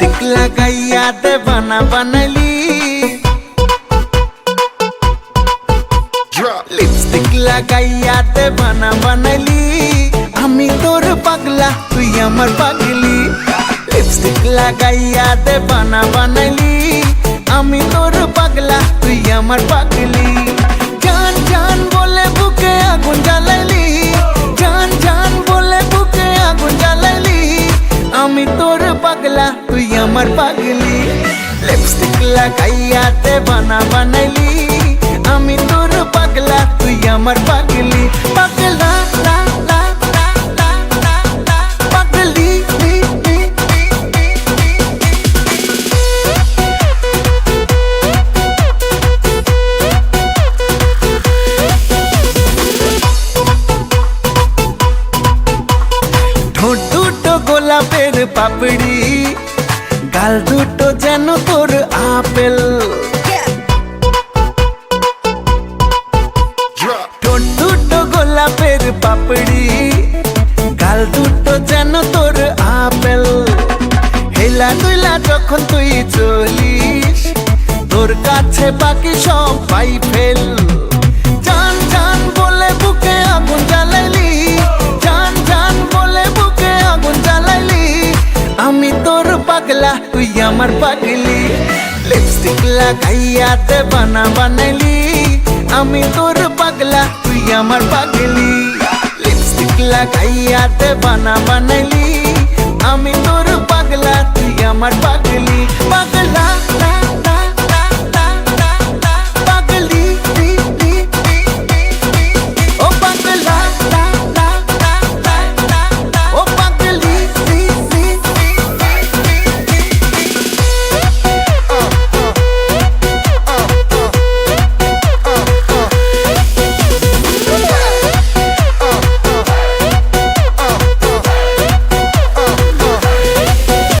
Lipstick লাগাইয়া দে বানা বানালি lipstick লাগাইয়া দে বানা বানালি আমি তোর পাগলা তুই আমার পাগলি লিপস্টিক লাগাইয়া পাগলা, তুই আমার পাগলি। লিপস্টিক লাগাইয়াতে বানা বানাইলি। আমি তোর পাগলা, তুই আমার পাগলি। পাগলা পাপড়ি, গাল দুটো যেন তোর আপেল। ঠোঁট দুটো গোলাপের পাপড়ি, গাল দুটো যেন তোর আপেল। হেলা দুইলা যখন তুই চলিস, তোর কাছে বাকি সব পাই ফেল। জান জান বলে বুকে আগুন পাগলা, তুই আমার পাগলি। লিপস্টিক লাগাইয়াতে বানা বানাইলি। আমি তোর পাগলা, তুই আমার পাগলি। লিপস্টিক লাগাইয়াতে বানা বানাইলি। আমি তোর পাগলা, তুই আমার পাগলি।